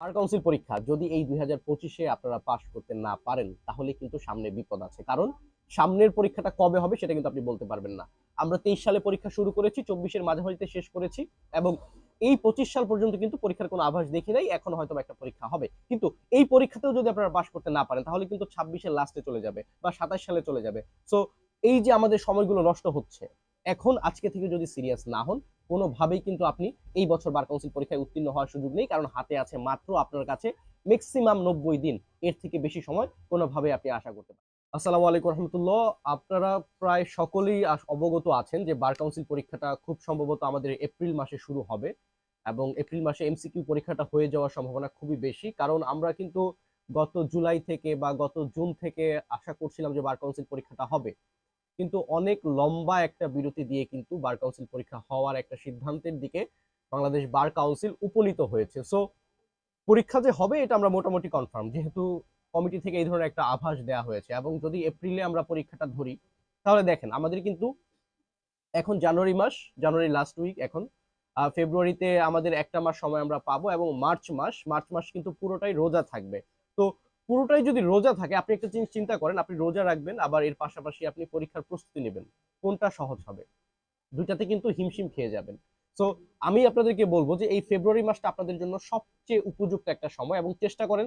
Bar council পরীক্ষা যদি এই দুই হাজার পঁচিশে আপনারা পাশ করতে না পারেন, তাহলে কিন্তু সামনে বিপদ আছে। কারণ সামনের পরীক্ষাটা কবে হবে সেটা কিন্তু আপনি বলতে পারবেন না। আমরা তেইশ সালে পরীক্ষা শুরু করেছি, চব্বিশের মাঝামাঝিতে শেষ করেছি এবং এই পঁচিশ সাল পর্যন্ত কিন্তু পরীক্ষার কোনো আভাস দেখি নাই, এখন হয়তো একটা পরীক্ষা হবে। কিন্তু এই পরীক্ষাতেও যদি আপনারা পাশ করতে না পারেন, তাহলে কিন্তু ছাব্বিশের লাস্টে চলে যাবে বা সাতাশ সালে চলে যাবে। সো এই যে আমাদের সময়গুলো নষ্ট হচ্ছে এখন, আজকে থেকে যদি সিরিয়াস না হন, কোনোভাবেই কিন্তু আপনি এই বছর বার কাউন্সিল পরীক্ষায় উত্তীর্ণ হওয়ার সুযোগ নেই। কারণ হাতে আছে মাত্র আপনার কাছে ম্যাক্সিমাম নব্বই দিন। এর থেকে বেশি সময় কোনোভাবে আপনি আশা করতে পারেন আসসালামু আলাইকুম রহমতুল্লাহ। আপনারা প্রায় সকলেই অবগত আছেন যে বার কাউন্সিল পরীক্ষাটা খুব সম্ভবত আমাদের এপ্রিল মাসে শুরু হবে এবং এপ্রিল মাসে এমসিকিউ পরীক্ষাটা হয়ে যাওয়ার সম্ভাবনা খুবই বেশি। কারণ আমরা কিন্তু গত জুলাই থেকে বা গত জুন থেকে আশা করছিলাম যে বার কাউন্সিল পরীক্ষাটা হবে। কিন্তু অনেক লম্বা একটা বিরতি দিয়ে কিন্তু বার কাউন্সিল পরীক্ষা হওয়ার একটা সিদ্ধান্তের দিকে বাংলাদেশ বার কাউন্সিল উপনীত হয়েছে। সো পরীক্ষা যে হবে এটা আমরা মোটামুটি কনফার্ম যেহেতু কমিটি থেকে এই ধরনের একটা আভাস দেওয়া হয়েছে এবং যদি এপ্রিলে আমরা পরীক্ষাটা ধরি, তাহলে দেখেন আমাদের কিন্তু এখন জানুয়ারি মাস জানুয়ারি লাস্ট উইক এখন ফেব্রুয়ারিতে আমাদের একটা মাস সময় আমরা পাবো এবং মার্চ মাস মার্চ মাস কিন্তু পুরোটাই রোজা থাকবে। তো পুরোটাই যদি রোজা থাকে, আপনি একটা জিনিস চিন্তা করেন, আপনি রোজা রাখবেন, আবার এর পাশাপাশি আপনি পরীক্ষার প্রস্তুতি নেবেন, কোনটা সহজ হবে? দুইটাতে কিন্তু হিমশিম খেয়ে যাবেন। সো আমি আপনাদেরকে বলব যে এই ফেব্রুয়ারি মাসটা আপনাদের জন্য সবচেয়ে উপযুক্ত একটা সময় এবং চেষ্টা করেন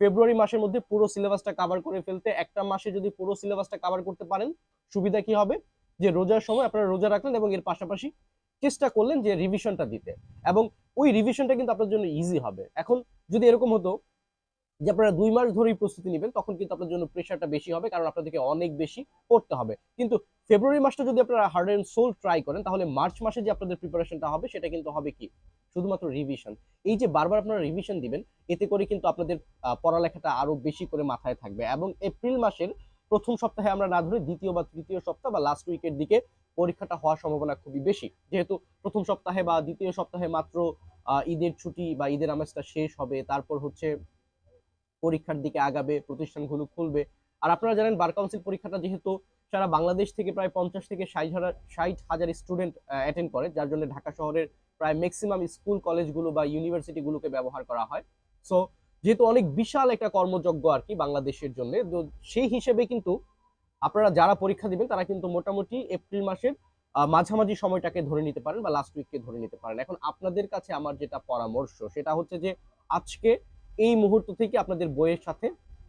ফেব্রুয়ারি মাসের মধ্যে পুরো সিলেবাসটা কভার করে ফেলতে। একটা মাসে যদি পুরো সিলেবাসটা কভার করতে পারেন, সুবিধা কি হবে? যে রোজার সময় আপনারা রোজা রাখলেন এবং এর পাশাপাশি চেষ্টা করলেন যে রিভিশনটা দিতে। এবং ওই রিভিশনটা কিন্তু আপনার জন্য ইজি হবে। এখন যদি এরকম হতো যে আপনারা দুই মাস ধরেই প্রস্তুতি নেবেন, তখন কিন্তু আপনার জন্য প্রেশারটা বেশি হবে, কারণ আপনাদেরকে অনেক বেশি পড়তে হবে। কিন্তু ফেব্রুয়ারি মাসটা যদি আপনারা হার্ড অ্যান্ড সোল ট্রাই করেন, তাহলে মার্চ মাসে যে আপনাদের প্রিপারেশনটা হবে, সেটা কিন্তু হবে কি? শুধুমাত্র রিভিশন এই যে বারবার আপনারা রিভিশন দিবেন, এতে করে কিন্তু আপনাদের পড়ালেখাটা আরও বেশি করে মাথায় থাকবে এবং এপ্রিল মাসের প্রথম সপ্তাহে আমরা না ধরে দ্বিতীয় বা তৃতীয় সপ্তাহ বা লাস্ট উইকের দিকে পরীক্ষাটা হওয়ার সম্ভাবনা খুবই বেশি। যেহেতু প্রথম সপ্তাহে বা দ্বিতীয় সপ্তাহে মাত্র ঈদের ছুটি বা ঈদের আমেজটা শেষ হবে, তারপর হচ্ছে পরীক্ষার দিকে আগাবে, প্রতিষ্ঠানগুলো খুলবে। আর আপনারা জানেন, বার কাউন্সিল পরীক্ষাটা যেহেতু সারা বাংলাদেশ থেকে প্রায় পঞ্চাশ থেকে ষাট হাজার ষাট হাজার স্টুডেন্ট অ্যাটেন্ড করে, যার জন্য ঢাকা শহরের প্রায় ম্যাক্সিমাম স্কুল কলেজগুলো বা ইউনিভার্সিটিগুলোকে ব্যবহার করা হয়। সো যেহেতু অনেক বিশাল একটা কর্মযজ্ঞ আর কি বাংলাদেশের জন্য, তো সেই হিসেবে কিন্তু আপনারা যারা পরীক্ষা দিবেন, তারা কিন্তু মোটামুটি এপ্রিল মাসের মাঝামাঝি সময়টাকে ধরে নিতে পারেন বা লাস্ট উইককে ধরে নিতে পারেন। এখন আপনাদের কাছে আমার যেটা পরামর্শ, সেটা হচ্ছে যে আজকে এই মুহূর্ত থেকে আপনাদের বইয়ের সাথে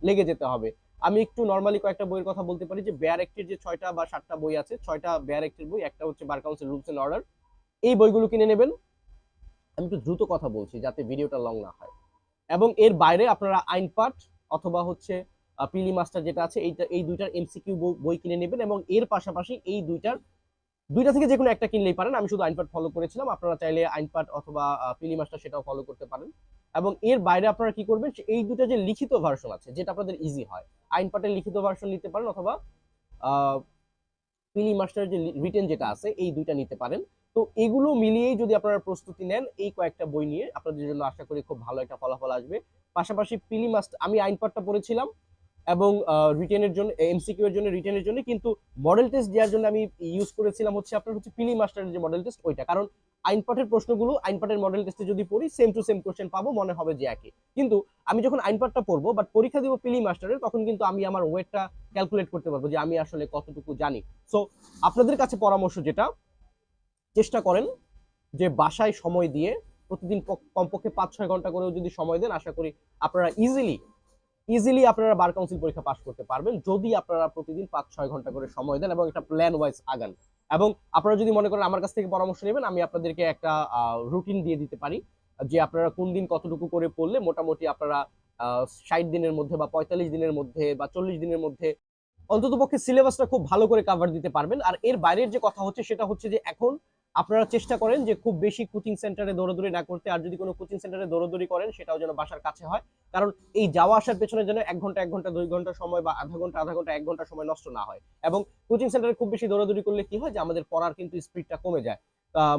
লেগে যেতে হবে। আমি একটু নর্মালি কয়েকটা বইয়ের কথা বলতে পারি যে বেয়ার একটির যে ছয়টা বা সাতটা বই আছে, ছয়টা বেয়ার একটির বই, একটা হচ্ছে bar council rules and order এই বইগুলো কিনে নেবেন। আমি একটু দ্রুত কথা বলছি যাতে ভিডিওটা লং না হয়। এবং এর বাইরে আপনারা আইন পাঠ অথবা হচ্ছে পিলি মাস্টার যেটা আছে, এইটা, এই দুইটার এমসিকিউ বই কিনে নেবেন এবং এর পাশাপাশি এই দুইটার, দুইটা থেকে যে কোনো একটা কিনলেই পারেন। আমি শুধু আইনপাট ফলো করেছিলাম। আপনারা চাইলে আইনপাট অথবা পিলি মাস্টার সেটাও ফলো করতে পারেন। এবং এর বাইরে আপনারা কি করবেন এই দুটো যে লিখিত ভার্সন আছে, যেটা আপনাদের ইজি হয় আইনপাটের লিখিত ভার্সন নিতে পারেন অথবা পিলি মাস্টার যে রিটেন যেটা আছে, এই দুইটা নিতে পারেন। তো এগুলো মিলিয়েই যদি আপনারা প্রস্তুতি নেন, এই কয়েকটা বই নিয়ে আপনাদের জন্য আশা করি খুব ভালো একটা ফলাফল আসবে। পাশাপাশি পিলি মাস্টার আমি আইন পাটটা পড়েছিলাম এবং রিটেনের জন্য এমসিকিউ এর জন্য রিটেনের জন্য, কিন্তু মডেল টেস্ট দেওয়ার জন্য আমি ইউজ করেছিলাম হচ্ছে আপনার হচ্ছে পিলি মাস্টারের যে মডেল টেস্ট ওইটা। কারণ আইনপাটের প্রশ্নগুলো আইনপাটের মডেল টেস্টে যদি পড়ি সেম টু সেম কোশ্চেন পাবো, মনে হবে যে একই। কিন্তু আমি যখন আইনপাটটা পড়ব বাট পরীক্ষা দিব পিলি মাস্টারের তখন কিন্তু আমি আমার ওয়েটটা ক্যালকুলেট করতে পারব যে আমি আসলে কতটুকু জানি। সো আপনাদের কাছে পরামর্শ যেটা, চেষ্টা করেন যে বাসায় সময় দিয়ে প্রতিদিন কমপক্ষে পাঁচ ছয় ঘণ্টা করেও যদি সময় দেন, আশা করি আপনারা ইজিলি ইজিলি আপনারা বার কাউন্সিল পরীক্ষা পাস করতে পারবেন। যদি আপনারা প্রতিদিন পাঁচ ছয় ঘণ্টা করে সময় দেন এবং একটা প্ল্যান ওয়াইজ আগান। এবং আপনারা যদি মনে করেন আমার কাছ থেকে পরামর্শ নেবেন, আমি আপনাদেরকে একটা রুটিন দিয়ে দিতে পারি, যে আপনারা কোন দিন কতটুকু করে পড়লে মোটামুটি আপনারা ষাট দিনের মধ্যে বা পঁয়তাল্লিশ দিনের মধ্যে বা চল্লিশ দিনের মধ্যে অন্তত পক্ষে সিলেবাসটা খুব ভালো করে কাভার দিতে পারবেন। আর এর বাইরের যে কথা হচ্ছে সেটা হচ্ছে যে এখন আপনারা চেষ্টা করেন যে খুব বেশি কোচিং সেন্টারে দৌড়াদৌড়ি না করতে, আর যদি কোনো কোচিং সেন্টারে দৌড়াদৌড়ি করেন, সেটাও যেন বাসার কাছে হয়। কারণ এই যাওয়া আসার পেছনে যেন এক ঘণ্টা এক ঘণ্টা, দুই ঘণ্টা সময় বা আধা ঘণ্টা আধা ঘণ্টা, এক ঘণ্টা সময় নষ্ট না হয়। এবং কোচিং সেন্টারে খুব বেশি দৌড়াদৌড়ি করলে কি হয় যে, আমাদের পড়ার কিন্তু স্পিডটা কমে যায়।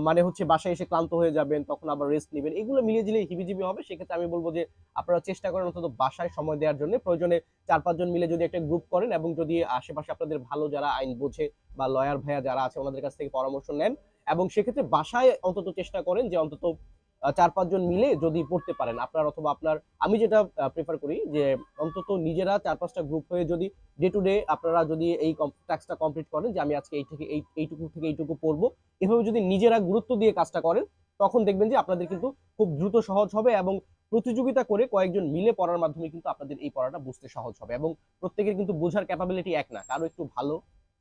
মানে হচ্ছে বাসায় এসে ক্লান্ত হয়ে যাবেন, তখন আবার রেস্ট নেবেন। এগুলো মিলিয়ে জিলিয়ে হিবিজিবি হবে। সেক্ষেত্রে আমি বলব যে, আপনারা চেষ্টা করেন অন্তত বাসায় সময় দেওয়ার জন্য। প্রয়োজনে চার পাঁচজন মিলে যদি একটা গ্রুপ করেন এবং যদি আশেপাশে আপনাদের ভালো যারা আইন বোঝে বা লয়ার ভাইয়া যারা আছে, ওনাদের কাছ থেকে পরামর্শ নেন। এবং সেক্ষেত্রে বাসায় অন্তত চেষ্টা করেন যে অন্তত চার পাঁচজন মিলে যদি পড়তে পারেন। আপনার অথবা আপনার, আমি যেটা প্রেফার করি যে অন্তত নিজেরা চার, পাঁচটা গ্রুপ হয়ে যদি ডে টু ডে আপনারা যদি এই ট্যাক্সটা কমপ্লিট করেন যে আমি আজকে এই থেকে, এই, এইটুকু থেকে এইটুকু পড়ব। এভাবে যদি নিজেরা গুরুত্ব দিয়ে কাজটা করেন, তখন দেখবেন যে আপনাদের কিন্তু খুব দ্রুত সহজ হবে এবং প্রতিযোগিতা করে কয়েকজন মিলে পড়ার মাধ্যমে কিন্তু আপনাদের এই পড়াটা বুঝতে সহজ হবে। এবং প্রত্যেকের কিন্তু বোঝার ক্যাপাবিলিটি এক না, কারও একটু ভালো,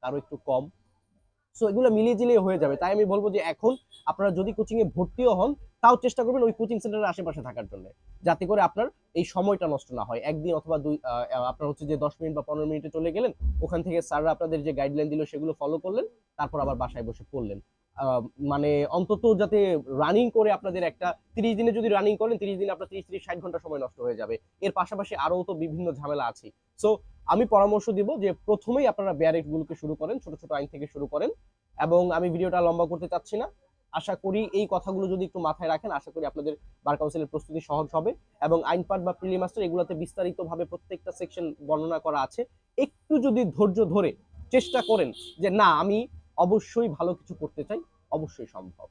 কারও একটু কম। সো এগুলো মিলিয়ে জিলিয়ে হয়ে যাবে। তাই আমি বলব যে এখন আপনারা যদি কোচিং এ ভর্তিও হন, তাও চেষ্টা করবেন ওই কোচিং সেন্টারের আশেপাশে থাকার জন্য। যাতে করে আপনার এই সময়টা নষ্ট না হয়। একদিন অথবা দুই আপনার হচ্ছে যে দশ মিনিট বা পনেরো মিনিটে চলে গেলেন, ওখান থেকে স্যাররা আপনাদের যে গাইডলাইন দিল সেগুলো ফলো করলেন, তারপর আবার বাসায় বসে পড়লেন। মানে অন্তত যাতে রানিং করে আপনাদের একটা তিরিশ দিনে যদি রানিং করেন, তিরিশ দিনে আপনার তিরিশ তিরিশ, ষাট ঘণ্টা সময় নষ্ট হয়ে যাবে। এর পাশাপাশি আরও তো বিভিন্ন ঝামেলা আছে। সো আমি পরামর্শ দিব যে প্রথমেই আপনারা ব্যারেট গুলোকে শুরু করেন, ছোট ছোট আইন থেকে শুরু করেন এবং আমি ভিডিওটা লম্বা করতে চাচ্ছি না। আশা করি এই কথাগুলো যদি একটু মাথায় রাখেন, আশা করি আপনাদের বার কাউন্সিলের প্রস্তুতি সহজ হবে এবং আইন পাঠ বা প্রিলি মাস্টার এগুলোতে বিস্তারিতভাবে প্রত্যেকটা সেকশন বর্ণনা করা আছে। একটু যদি ধৈর্য ধরে চেষ্টা করেন যে না, আমি অবশ্যই ভালো কিছু করতে চাই, অবশ্যই সম্ভব।